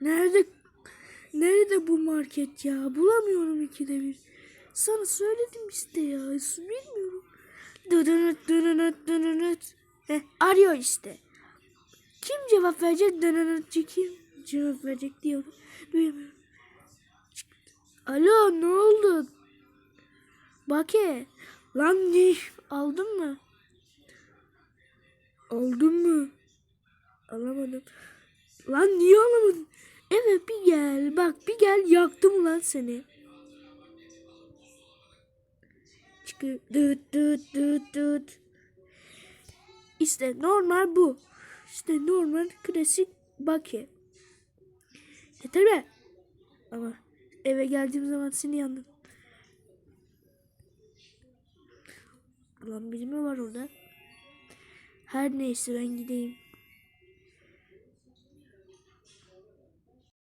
Nerede nerede bu market ya? Bulamıyorum ikide bir. Sana söyledim işte ya. Bilmiyorum. Dönünüt dönünüt dönünüt. Heh, arıyor işte. Kim cevap verecek? Dönünütçü kim cevap verecek diyorum. Duyamıyorum. Alo ne oldu? Bake. Lan ne? Aldın mı? Aldın mı? Alamadım. Lan niye alamadın? Evet bir gel. Bak bir gel yaktım lan seni. Çıkı düt düt düt düt. İşte normal bu. İşte normal klasik baki. Yeter be. Ama eve geldiğim zaman seni yandım. Lan biri mi var orada? Her neyse ben gideyim.